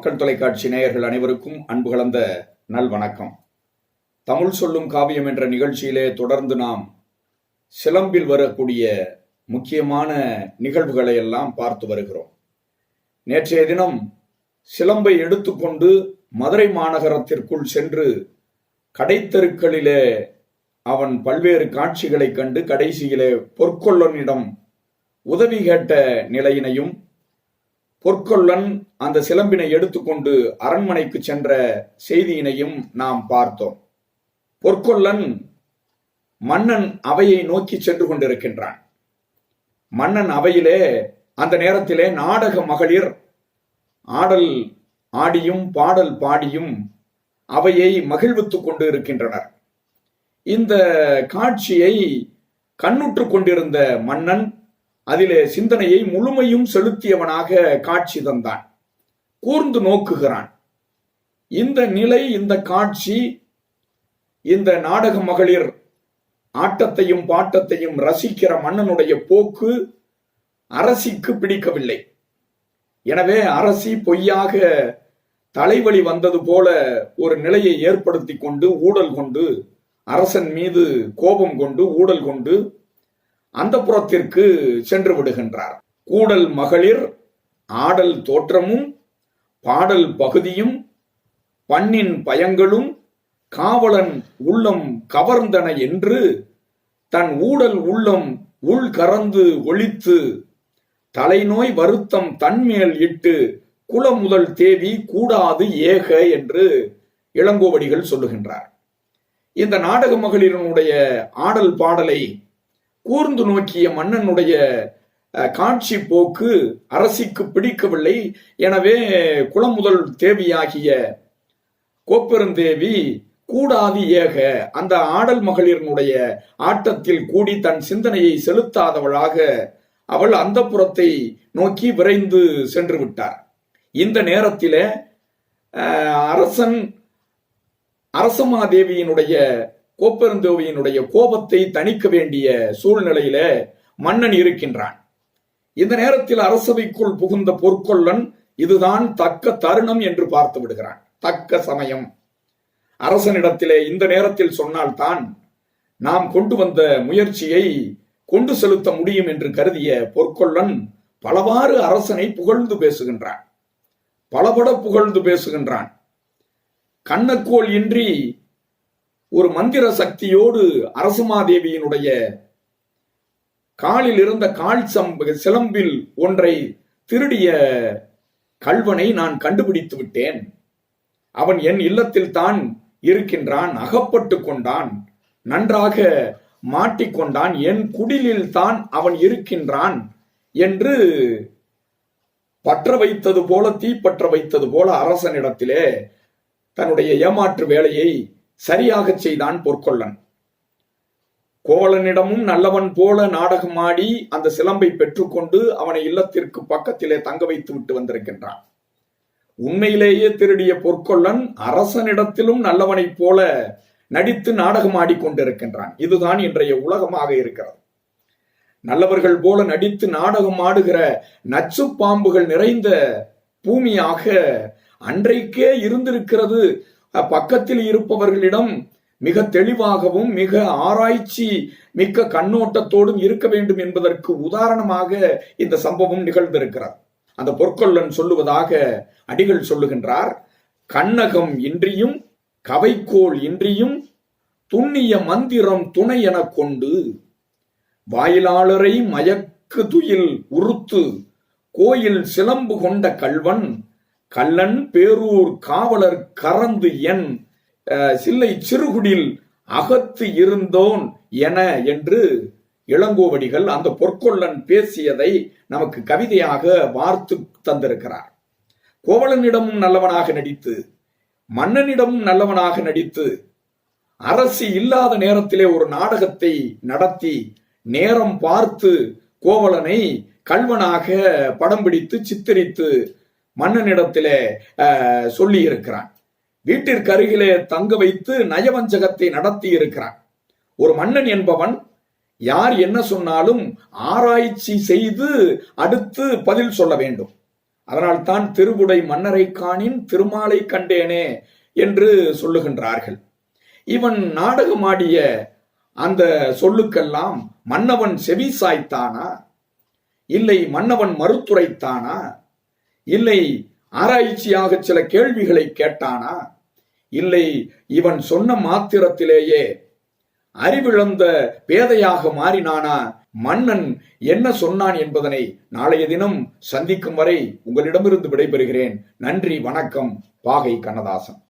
மக்கள் தொலைக்காட்சி நேயர்கள் அனைவருக்கும் அன்பு கலந்த நல் வணக்கம் தமிழ் சொல்லும் காவியம் என்ற நிகழ்ச்சியிலே தொடர்ந்து நாம் சிலம்பில் வரக்கூடிய முக்கியமான நிகழ்வுகளை எல்லாம் பார்த்து வருகிறோம். நேற்றைய தினம் சிலம்பை எடுத்துக்கொண்டு மதுரை மாநகரத்திற்குள் சென்று கடைத்தெருக்களிலே அவன் பல்வேறு காட்சிகளைக் கண்டு கடைசியிலே பொற்கொள்ளனிடம் உதவி கேட்ட நிலையினையும் பொற்கொள்ளன் அந்த சிலம்பினை எடுத்துக்கொண்டு அரண்மனைக்கு சென்ற செய்தியினையும் நாம் பார்த்தோம். பொற்கொள்ளன் மன்னன் அவையை நோக்கி சென்று கொண்டிருக்கின்றான். மன்னன் அவையிலே அந்த நேரத்திலே நாடக மகளிர் ஆடல் ஆடியும் பாடல் பாடியும் அவையை மகிழ்வித்துக் கொண்டு இருக்கின்றனர். இந்த காட்சியை கண்ணுற்று கொண்டிருந்த மன்னன் அதிலே சிந்தனையை முழுமையும் செலுத்தியவனாக காட்சி தந்தான். கூர்ந்து நோக்குகிறான். இந்த நிலை இந்த காட்சி இந்த நாடக மகளிர் ஆட்டத்தையும் பாட்டத்தையும் ரசிக்கிற மன்னனுடைய போக்கு அரசிக்கு பிடிக்கவில்லை. எனவே அரசி பொய்யாக தலைவலி வந்தது போல ஒரு நிலையை ஏற்படுத்தி கொண்டு ஊடல் கொண்டு அரசன் மீது கோபம் கொண்டு ஊடல் கொண்டு அந்த புறத்திற்கு சென்று விடுகின்றார். கூடல் மகளிர் ஆடல் தோற்றமும் பாடல் பகுதியும் பண்ணின் பயங்களும் காவலன் உள்ளம் கவர்ந்தன என்று தன் ஊடல் உள்ளம் உள் கறந்து ஒழித்து தலைநோய் வருத்தம் தன்மேல் இட்டு குலமுதல் தேவி கூடாது ஏக என்று இளங்கோவடிகள் சொல்லுகின்றார். இந்த நாடக மகளிரனுடைய ஆடல் பாடலை கூர்ந்து நோக்கிய மன்னனுடைய காட்சி போக்கு அரசிக்கு பிடிக்கவில்லை. எனவே குளமுதல் தேவியாகிய கோப்பெருந்தேவி கூடாது ஏக அந்த ஆடல் மகளிரனுடைய ஆட்டத்தில் கூடி தன் சிந்தனையை செலுத்தாதவளாக அவள் அந்த புறத்தை நோக்கி விரைந்து சென்று விட்டார். இந்த நேரத்திலே அரசன் அரசமாதேவியினுடைய கோப்பெருந்தோவியினுடைய கோபத்தை தணிக்க வேண்டிய சூழ்நிலையில மன்னன் இருக்கின்றான். இந்த நேரத்தில் அரசவைக்குள் புகுந்த பொற்கொள்ளன் இதுதான் தக்க தருணம் என்று பார்த்து விடுகிறான். தக்க சமயம். அரசனிடத்திலே இந்த நேரத்தில் சொன்னால்தான் நாம் கொண்டு வந்த முயற்சியை கொண்டு செலுத்த முடியும் என்று கருதிய பொற்கொள்ளன் பலவாறு அரசனை புகழ்ந்து பேசுகின்றான். பலபட புகழ்ந்து பேசுகின்றான். கண்ணக்கோள் இன்றி ஒரு மந்திர சக்தியோடு அரசுமாதேவியினுடைய காலில் இருந்த கால் சிலம்பில் ஒன்றை திருடிய கல்வனை நான் கண்டுபிடித்து விட்டேன். அவன் என் இல்லத்தில் தான் இருக்கின்றான் அகப்பட்டு கொண்டான் நன்றாக மாட்டிக்கொண்டான் என் குடிலில் தான் அவன் இருக்கின்றான் என்று பற்ற வைத்தது போல தீப்பற்ற வைத்தது போல அரசனிடத்திலே தன்னுடைய ஏமாற்று வேலையை சரியாகச் செய்தான் பொற்கொள்ளன். கோவலனிடமும் நல்லவன் போல நாடகமாடி அந்த சிலம்பை பெற்றுக்கொண்டு அவனை இல்லத்திற்கு பக்கத்திலே தங்க வைத்து விட்டு வந்திருக்கின்றான். உண்மையிலேயே திருடிய பொற்கொள்ளன் அரசனிடத்திலும் நல்லவனைப் போல நடித்து நாடகம் ஆடிக்கொண்டிருக்கின்றான் இதுதான் இன்றைய உலகமாக இருக்கிறது. நல்லவர்கள் போல நடித்து நாடகம் ஆடுகிற நச்சு பாம்புகள் நிறைந்த பூமியாக அன்றைக்கே இருந்திருக்கிறது பக்கத்தில் இருப்பவர்களிடம் மிக தெளிவாகவும் மிக ஆராய்ச்சி மிக்க கண்ணோட்டத்தோடும் இருக்க வேண்டும் என்பதற்கு உதாரணமாக இந்த சம்பவம் நிகழ்ந்திருக்கிறார் அந்த பொற்கொள்ளன் சொல்லுவதாக அடிகள் சொல்லுகின்றார். கண்ணகம் இன்றியும் கவைக்கோள் இன்றியும் துண்ணிய மந்திரம் துணை என கொண்டு வாயிலாளரை மயக்கு துயில் உறுத்து கோயில் சிலம்பு கொண்ட கல்வன் கல்லன் பேரூர் காவலர் கறந்து என் சில்லை சிறுகுடில் அகத்து இருந்தோன் என என்று இளங்கோவடிகள் அந்த பொற்கொள்ளன் பேசியதை நமக்கு கவிதையாக வார்த்து தந்திருக்கிறார். கோவலனிடமும் நல்லவனாக நடித்து மன்னனிடமும் நல்லவனாக நடித்து அரசு இல்லாத நேரத்திலே ஒரு நாடகத்தை நடத்தி நேரம் பார்த்து கோவலனை கல்வனாக படம் பிடித்து சித்தரித்து மன்னனிடத்திலே சொல்லி இருக்கிறான் வீட்டிற்கு அருகிலே தங்க வைத்து நயவஞ்சகத்தை நடத்தி இருக்கிறான் ஒரு மன்னன் என்பவன் யார் என்ன சொன்னாலும் ஆராய்ச்சி செய்து அடுத்து பதில் சொல்ல வேண்டும். அதனால்தான் திருவுடை மன்னரை காணின் திருமாலை கண்டேனே என்று சொல்லுகின்றார்கள். இவன் நாடகமாடிய அந்த சொல்லுக்கெல்லாம் மன்னவன் செவி சாய்த்தானா? இல்லை மன்னவன் மறுத்துரைத்தானா? இல்லை ஆராய்ச்சியாக சில கேள்விகளை கேட்டானா? இல்லை இவன் சொன்ன மாத்திரத்திலேயே அறிவிழந்த பேதையாக மாறினானா? மன்னன் என்ன சொன்னான் என்பதனை நாளைய தினம் சந்திக்கும் வரை உங்களிடமிருந்து விடைபெறுகிறேன். நன்றி வணக்கம் பாகை கண்ணதாசன்.